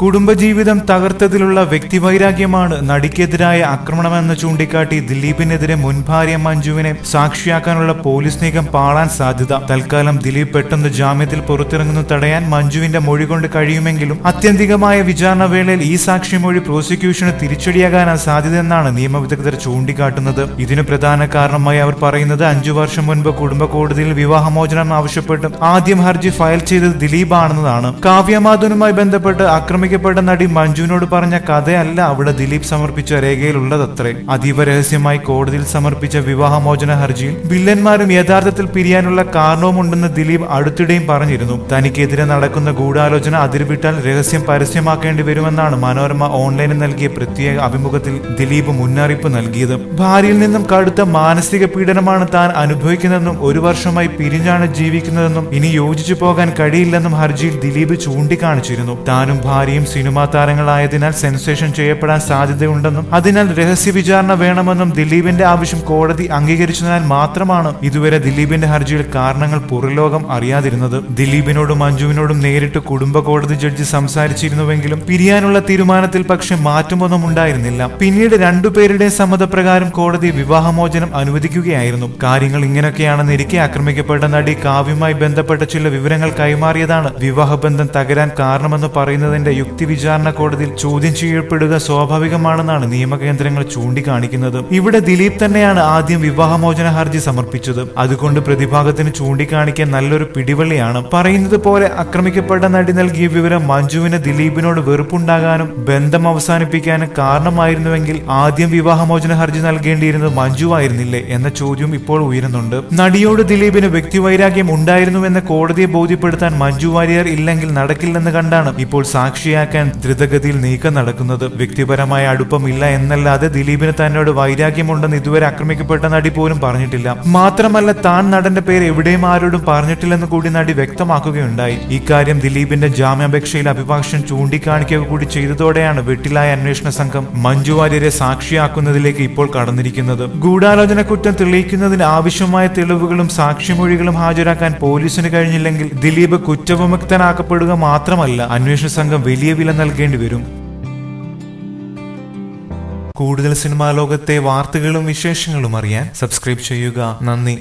കുടുംബജീവിതം തകർത്തതിലുള്ള വ്യക്തിവൈരാഗ്യമാണ് നടിക്കെതിരായ ആക്രമണമെന്ന് ചൂണ്ടിക്കാട്ടി ദിലീപിനെതിരെ മുൻ ഭാര്യ മഞ്ജുവിനെ സാക്ഷിയാക്കാനുള്ള പോലീസ് നീക്കം പാളാൻ സാധ്യത. തൽക്കാലം ദിലീപ് പെട്ടെന്ന് ജാമ്യത്തിൽ പുറത്തിറങ്ങുന്നത് തടയാൻ മഞ്ജുവിന്റെ മൊഴി കൊണ്ട് കഴിയുമെങ്കിലും അത്യന്തികമായ വിചാരണ വേളയിൽ ഈ സാക്ഷിമൊഴി പ്രോസിക്യൂഷന് തിരിച്ചടിയാകാനാണ് സാധ്യതയെന്നാണ് നിയമവിദഗ്ധർ ചൂണ്ടിക്കാട്ടുന്നത്. ഇതിന് പ്രധാന കാരണമായി അവർ പറയുന്നത് അഞ്ചു വർഷം മുൻപ് കുടുംബ കോടതിയിൽ വിവാഹമോചനം ആവശ്യപ്പെട്ട് ആദ്യം ഹർജി ഫയൽ ചെയ്തത് ദിലീപ് ആണെന്നതാണ് കാവ്യമാധുനുമായി ബന്ധപ്പെട്ട് ആക്രമിക്കപ്പെട്ട നടി മഞ്ജുവിനോട് പറഞ്ഞ കഥയല്ല അവിടെ ദിലീപ് സമർപ്പിച്ച രേഖയിലുള്ളതത്രേ. അതീവ രഹസ്യമായി കോടതിയിൽ സമർപ്പിച്ച വിവാഹമോചന ഹർജിയിൽ വില്ലന്മാരും യഥാർത്ഥത്തിൽ പിരിയാനുള്ള കാരണവുമുണ്ടെന്ന് ദിലീപ് അടുത്തിടെയും പറഞ്ഞിരുന്നു. തനിക്കെതിരെ നടക്കുന്ന ഗൂഢാലോചന അതിർവിട്ടാൽ രഹസ്യം പരസ്യമാക്കേണ്ടി വരുമെന്നാണ് മനോരമ ഓൺലൈനിൽ നൽകിയ പ്രത്യേക അഭിമുഖത്തിൽ ദിലീപ് മുന്നറിയിപ്പ് നൽകിയത്. ഭാര്യയിൽ നിന്നും കടുത്ത മാനസിക പീഡനമാണ് താൻ അനുഭവിക്കുന്നതെന്നും ഒരു വർഷമായി പിരിഞ്ഞാണ് ജീവിക്കുന്നതെന്നും ഇനി യോജിച്ചു പോകാൻ കഴിയില്ലെന്നും ഹർജിയിൽ ദിലീപ് ചൂണ്ടിക്കാണിച്ചിരുന്നു. താനും ഭാര്യയും സിനിമാ താരങ്ങളായതിനാൽ സെൻസേഷൻ ചെയ്യപ്പെടാൻ സാധ്യതയുണ്ടെന്നും അതിനാൽ രഹസ്യ വിചാരണ വേണമെന്നും ദിലീപിന്റെ ആവശ്യം കോടതി അംഗീകരിച്ചതിനാൽ മാത്രമാണ് ഇതുവരെ ദിലീപിന്റെ ഹർജിയിൽ കാരണങ്ങൾ പുറലോകം അറിയാതിരുന്നത്. ദിലീപിനോടും മഞ്ജുവിനോടും നേരിട്ട് കുടുംബ കോടതി ജഡ്ജി സംസാരിച്ചിരുന്നുവെങ്കിലും പിരിയാനുള്ള തീരുമാനത്തിൽ പക്ഷെ മാറ്റമൊന്നും ഉണ്ടായിരുന്നില്ല. പിന്നീട് രണ്ടുപേരുടെയും സമ്മതപ്രകാരം കോടതി വിവാഹമോചനം അനുവദിക്കുകയായിരുന്നു. കാര്യങ്ങൾ ഇങ്ങനെയൊക്കെയാണെന്നിരിക്കെ ആക്രമിക്കപ്പെട്ട നടി കാവ്യമായി ബന്ധപ്പെട്ട ചില വിവരങ്ങൾ കൈമാറിയതാണ് വിവാഹബന്ധം തകരാൻ കാരണമെന്ന് പറയുന്നതിന്റെ യുക്തി വിചാരണ കോടതിയിൽ ചോദ്യം ചെയ്യപ്പെടുക സ്വാഭാവികമാണെന്നാണ് നിയമകേന്ദ്രങ്ങൾ ചൂണ്ടിക്കാണിക്കുന്നത്. ഇവിടെ ദിലീപ് തന്നെയാണ് ആദ്യം വിവാഹമോചന ഹർജി സമർപ്പിച്ചത്. അതുകൊണ്ട് പ്രതിഭാഗത്തിന് ചൂണ്ടിക്കാണിക്കാൻ നല്ലൊരു പിടിവള്ളിയാണ്. പറയുന്നത് പോലെ ആക്രമിക്കപ്പെട്ട നടി നൽകിയ വിവരം മഞ്ജുവിന് ദിലീപിനോട് വെറുപ്പുണ്ടാകാനും ബന്ധം അവസാനിപ്പിക്കാനും കാരണമായിരുന്നുവെങ്കിൽ ആദ്യം വിവാഹമോചന ഹർജി നൽകേണ്ടിയിരുന്നത് മഞ്ജു ആയിരുന്നില്ലേ എന്ന ചോദ്യം ഇപ്പോൾ ഉയരുന്നുണ്ട്. നടിയോട് ദിലീപിന് വ്യക്തിവൈരാഗ്യം ഉണ്ടായിരുന്നുവെന്ന് കോടതിയെ ബോധ്യപ്പെടുത്താൻ മഞ്ജു വാര്യർ ഇല്ലെങ്കിൽ നടക്കില്ലെന്ന് കണ്ടാണ് ഇപ്പോൾ സാക്ഷിയാക്കാൻ ദ്രുതഗതിയിൽ നീക്കം നടക്കുന്നത് വ്യക്തിപരമായ അടുപ്പമില്ല എന്നല്ലാതെ ദിലീപിന് തന്നോട് വൈരാഗ്യമുണ്ടെന്ന് ഇതുവരെ ആക്രമിക്കപ്പെട്ട നടി പോലും പറഞ്ഞിട്ടില്ല. മാത്രമല്ല താൻ നടന്റെ പേര് എവിടെയും ആരോടും പറഞ്ഞിട്ടില്ലെന്ന് കൂടി നടി വ്യക്തമാക്കുകയുണ്ടായി. ഇക്കാര്യം ദിലീപിന്റെ ജാമ്യാപേക്ഷയിൽ അഭിഭാഷകൻ ചൂണ്ടിക്കാണിക്കുക കൂടി ചെയ്തതോടെയാണ് വെട്ടിലായ അന്വേഷണ സംഘം മഞ്ജു വാര്യരെ സാക്ഷിയാക്കുന്നതിലേക്ക് ഇപ്പോൾ കടന്നിരിക്കുന്നത്. ഗൂഢാലോചന കുറ്റം തെളിയിക്കുന്നതിന് ആവശ്യമായ തെളിവുകളും സാക്ഷിമൊഴികളും ഹാജരാക്കാൻ പോലീസിന് കഴിഞ്ഞില്ലെങ്കിൽ ദിലീപ് കുറ്റവിമുക്തനാക്കപ്പെടുക മാത്രമല്ല അന്വേഷണ സംഘം വലിയ വില നൽകേണ്ടി വരും. കൂടുതൽ സിനിമാ ലോകത്തെ വാർത്തകളും വിശേഷങ്ങളും അറിയാൻ സബ്സ്ക്രൈബ് ചെയ്യുക. നന്ദി.